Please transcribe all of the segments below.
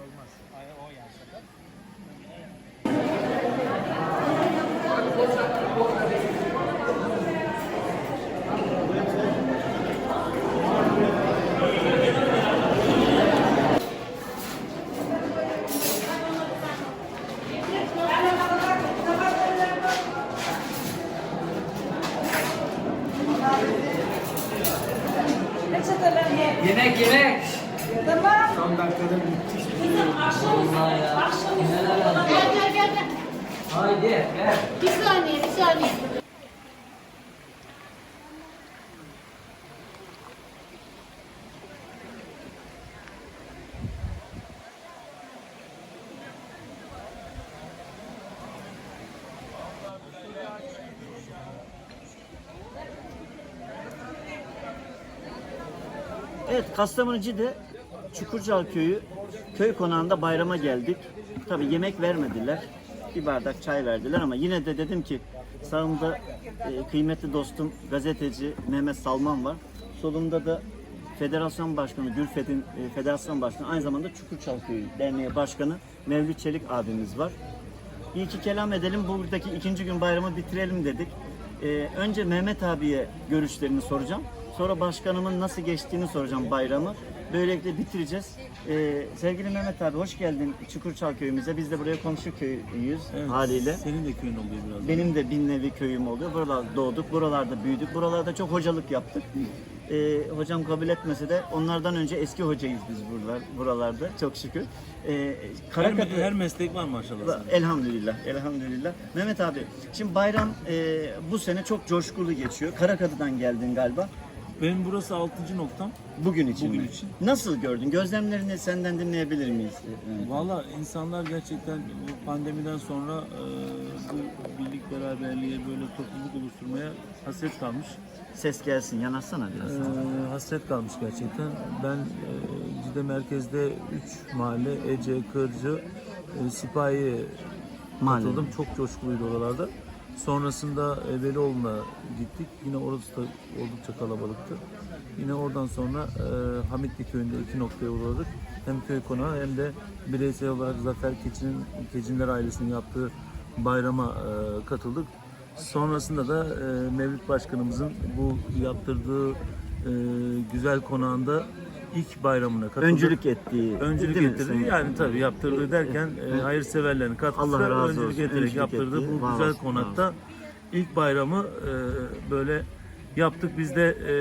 Ay, o yani. Yemek yemek. Allah ya. akşam Neler üstü. var? Gel gel gel. gel. Haydi gel. Bir saniye bir saniye. Evet Kastamonu Cide Çukurcal Köyü köy konağında bayrama geldik. Tabi yemek vermediler. Bir bardak çay verdiler ama yine de dedim ki sağımda e, kıymetli dostum gazeteci Mehmet Salman var. Solumda da Federasyon Başkanı Gülfet'in e, Federasyon Başkanı aynı zamanda Çukurçal Köyü Derneği Başkanı Mevlüt Çelik abimiz var. Bir iki kelam edelim. Buradaki ikinci gün bayramı bitirelim dedik. Ee, önce Mehmet abiye görüşlerini soracağım. Sonra başkanımın nasıl geçtiğini soracağım bayramı. Böylelikle bitireceğiz. Ee, sevgili Mehmet abi hoş geldin Çukurçal köyümüze. Biz de buraya komşu köyüyüz haliyle. Senin de köyün oluyor biraz. Benim de bin nevi köyüm oluyor. Buralarda doğduk, buralarda büyüdük. Buralarda çok hocalık yaptık. Ee, hocam kabul etmese de onlardan önce eski hocayız biz buralar, buralarda çok şükür. Ee, Her, her meslek var maşallah. senin. Elhamdülillah, elhamdülillah. Mehmet abi, şimdi bayram e, bu sene çok coşkulu geçiyor. Karakadı'dan geldin galiba. Benim burası 6. noktam. Bugün için Bugün mi? için. Nasıl gördün? Gözlemlerini senden dinleyebilir miyiz? Evet. Valla insanlar gerçekten bu pandemiden sonra e, bu birlik beraberliğe böyle topluluk oluşturmaya hasret kalmış. Ses gelsin, yanaşsana E, biraz. hasret kalmış gerçekten. Ben e, Cide merkezde 3 mahalle Ece, Kırcı, e, Sipahi Mahalle. katıldım. Çok coşkuluydu oralarda. Sonrasında e, Velioğlu'na gittik. Yine orası da oldukça kalabalıktı. Yine oradan sonra e, Hamitli köyünde iki noktaya uğradık. Hem köy konağı hem de bireysel olarak Zafer Keçin'in Kecinler ailesinin yaptığı bayrama e, katıldık. Sonrasında da e, Mevlüt Başkanımızın bu yaptırdığı e, güzel konağında ilk bayramına katıldık. Öncülük ettiği. Öncülük değil mi? ettirdi. Yani tabii yaptırdığı derken e, hayırseverlerin katkısı Allah razı öncülük olsun. ederek Öncülük yaptırdığı etti. bu Var güzel olsun, konakta ilk bayramı e, böyle yaptık. Biz de e,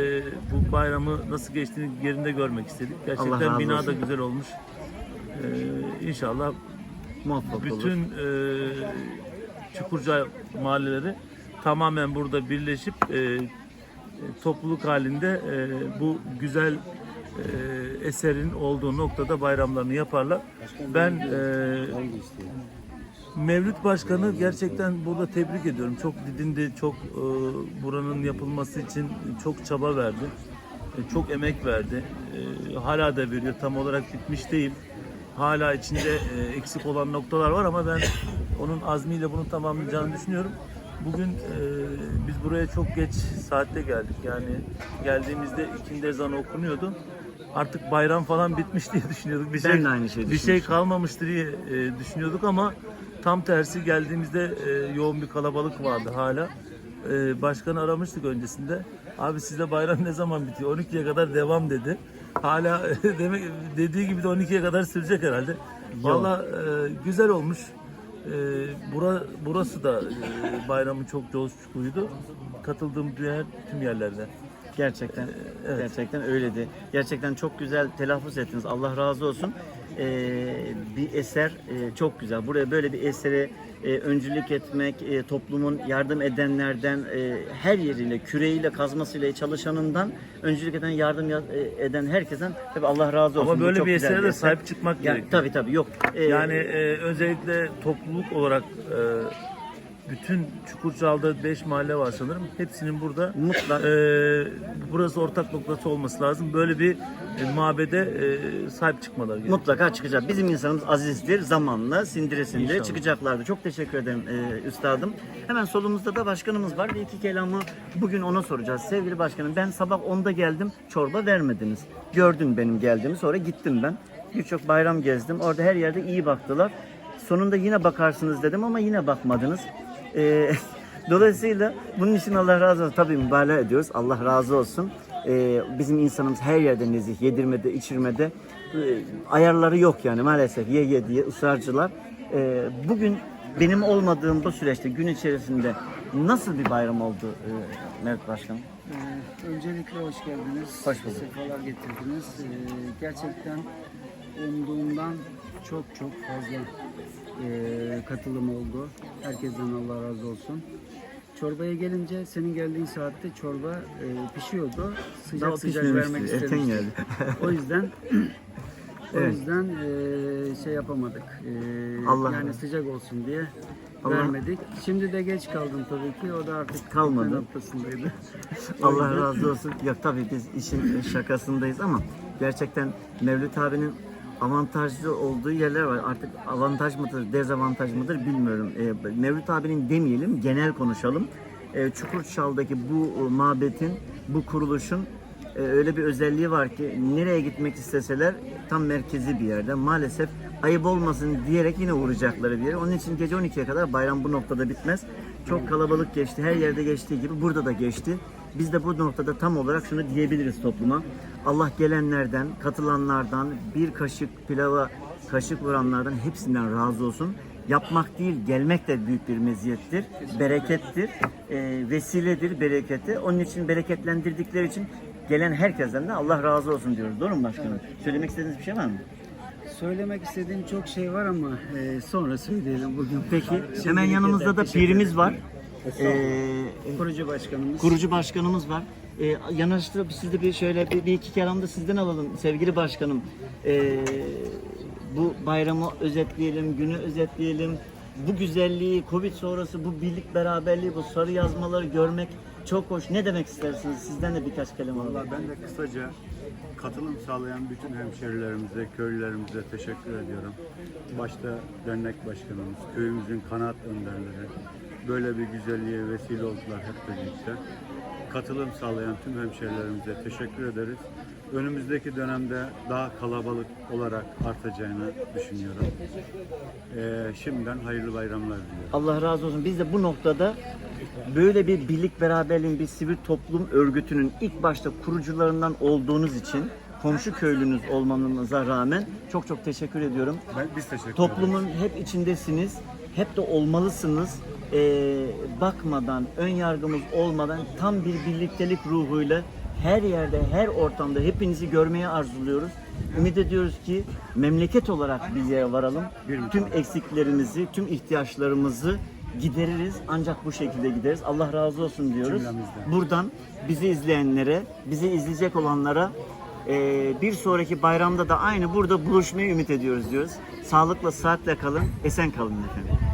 bu bayramı nasıl geçtiğini yerinde görmek istedik. Allah Gerçekten razı bina da olsun. güzel olmuş. E, inşallah Muvaffak olur. bütün e, Çukurca mahalleleri tamamen burada birleşip e, e, topluluk halinde e, bu güzel e, eserin olduğu noktada bayramlarını yaparlar. Ben e, Mevlüt Başkanı gerçekten burada tebrik ediyorum. Çok didindi, çok e, buranın yapılması için çok çaba verdi. E, çok emek verdi. E, hala da veriyor. Tam olarak bitmiş değil. Hala içinde e, eksik olan noktalar var ama ben onun azmiyle bunu tamamlayacağını düşünüyorum. Bugün e, biz buraya çok geç saatte geldik. Yani geldiğimizde ikindi ezanı okunuyordu. Artık bayram falan bitmiş diye düşünüyorduk. Bir Ben şey, de aynı şeyi bir şey kalmamıştır diye e, düşünüyorduk ama tam tersi geldiğimizde e, yoğun bir kalabalık vardı hala. E, başkanı aramıştık öncesinde. Abi sizde bayram ne zaman bitiyor? 12'ye kadar devam dedi. Hala demek dediği gibi de 12'ye kadar sürecek herhalde. Valla e, güzel olmuş. E, bura, burası da e, bayramın çok coşkuluydu. Katıldığım diğer tüm yerlerde. Gerçekten, evet. gerçekten öyledi. Gerçekten çok güzel telaffuz ettiniz. Allah razı olsun. Ee, bir eser e, çok güzel. Buraya böyle bir esere e, öncülük etmek, e, toplumun yardım edenlerden e, her yeriyle, küreğiyle, kazmasıyla çalışanından öncülük eden, yardım ya- e, eden herkesten tabii Allah razı olsun. Ama Bu böyle çok bir güzel esere de eser. sahip çıkmak Yani, gerekiyor. tabii tabii yok. Ee, Yani e, özellikle topluluk olarak e, bütün Çukurçal'da 5 mahalle var sanırım. Hepsinin burada Mutlak. e, burası ortak noktası olması lazım. Böyle bir e, mabede e, sahip çıkmaları gerekiyor. Mutlaka çıkacak. Bizim insanımız azizdir. Zamanla sindire sindire İnşallah. çıkacaklardı. Çok teşekkür ederim e, üstadım. Hemen solumuzda da başkanımız var. Bir iki kelamı bugün ona soracağız. Sevgili başkanım ben sabah 10'da geldim. Çorba vermediniz. Gördün benim geldiğimi. Sonra gittim ben. Birçok bayram gezdim. Orada her yerde iyi baktılar. Sonunda yine bakarsınız dedim ama yine bakmadınız. Ee, dolayısıyla bunun için Allah razı olsun. Tabii mübalağa ediyoruz. Allah razı olsun. Ee, bizim insanımız her yerde nezih. Yedirmede, içirmede. e, ayarları yok yani maalesef. Ye ye diye ısrarcılar. Ee, bugün benim olmadığım bu süreçte gün içerisinde nasıl bir bayram oldu e, Mevlüt Başkanım? Ee, öncelikle hoş geldiniz. Hoş bulduk. Sefalar getirdiniz. Ee, gerçekten umduğumdan çok çok fazla ee, katılım oldu. Herkesten Allah razı olsun. Çorbaya gelince senin geldiğin saatte çorba ee, pişiyordu. Sıcak Daha sıcak pişmemişti, vermek erken istemiştik. geldi. o yüzden o Evet. yüzden ee, şey yapamadık. Ee, Allah- yani sıcak olsun diye Allah- vermedik. Şimdi de geç kaldım tabii ki. O da artık Kalmadı. gitme noktasındaydı. Allah razı olsun. Yok tabii biz işin şakasındayız ama gerçekten Mevlüt abinin avantajlı olduğu yerler var. Artık avantaj mıdır, dezavantaj mıdır bilmiyorum. Ee, Mevlüt abinin demeyelim, genel konuşalım. Ee, Çukurçal'daki bu e, mabetin, bu kuruluşun e, öyle bir özelliği var ki nereye gitmek isteseler tam merkezi bir yerde. Maalesef ayıp olmasın diyerek yine uğrayacakları bir yer. Onun için gece 12'ye kadar bayram bu noktada bitmez. Çok kalabalık geçti. Her yerde geçtiği gibi burada da geçti. Biz de bu noktada tam olarak şunu diyebiliriz topluma. Allah gelenlerden, katılanlardan, bir kaşık pilava kaşık vuranlardan hepsinden razı olsun. Yapmak değil, gelmek de büyük bir meziyettir, berekettir, e, vesiledir bereketi. Onun için bereketlendirdikleri için gelen herkesten de Allah razı olsun diyoruz. Doğru mu başkanım? Söylemek istediğiniz bir şey var mı? Söylemek istediğim çok şey var ama e, sonra söyleyelim bugün. Peki, hemen yanımızda da pirimiz var. Ee, Kurucu başkanımız. kurucu başkanımız var. Ee, yanaştırıp siz de bir şöyle bir, bir iki kelam da sizden alalım sevgili başkanım. Ee, bu bayramı özetleyelim, günü özetleyelim. Bu güzelliği, Covid sonrası bu birlik beraberliği, bu sarı yazmaları görmek çok hoş. Ne demek istersiniz? Sizden de birkaç kelam alalım. Valla ben de kısaca katılım sağlayan bütün hemşerilerimize, köylülerimize teşekkür ediyorum. Başta dernek başkanımız, köyümüzün kanat önderleri böyle bir güzelliğe vesile oldular hep birlikte. Katılım sağlayan tüm hemşerilerimize teşekkür ederiz. Önümüzdeki dönemde daha kalabalık olarak artacağını düşünüyorum. Ee, şimdiden hayırlı bayramlar diliyorum. Allah razı olsun. Biz de bu noktada böyle bir birlik beraberliğin bir sivil toplum örgütünün ilk başta kurucularından olduğunuz için komşu köylünüz olmanıza rağmen çok çok teşekkür ediyorum. Ben, biz teşekkür ederiz. Toplumun hep içindesiniz. Hep de olmalısınız. Ee, bakmadan, ön yargımız olmadan tam bir birliktelik ruhuyla her yerde, her ortamda hepinizi görmeye arzuluyoruz. Ümit ediyoruz ki memleket olarak bir yere varalım. Tüm eksiklerimizi, tüm ihtiyaçlarımızı gideririz. Ancak bu şekilde gideriz. Allah razı olsun diyoruz. Cümlemizden. Buradan bizi izleyenlere, bizi izleyecek olanlara ee, bir sonraki bayramda da aynı burada buluşmayı ümit ediyoruz diyoruz. Sağlıkla, saatle kalın, esen kalın efendim.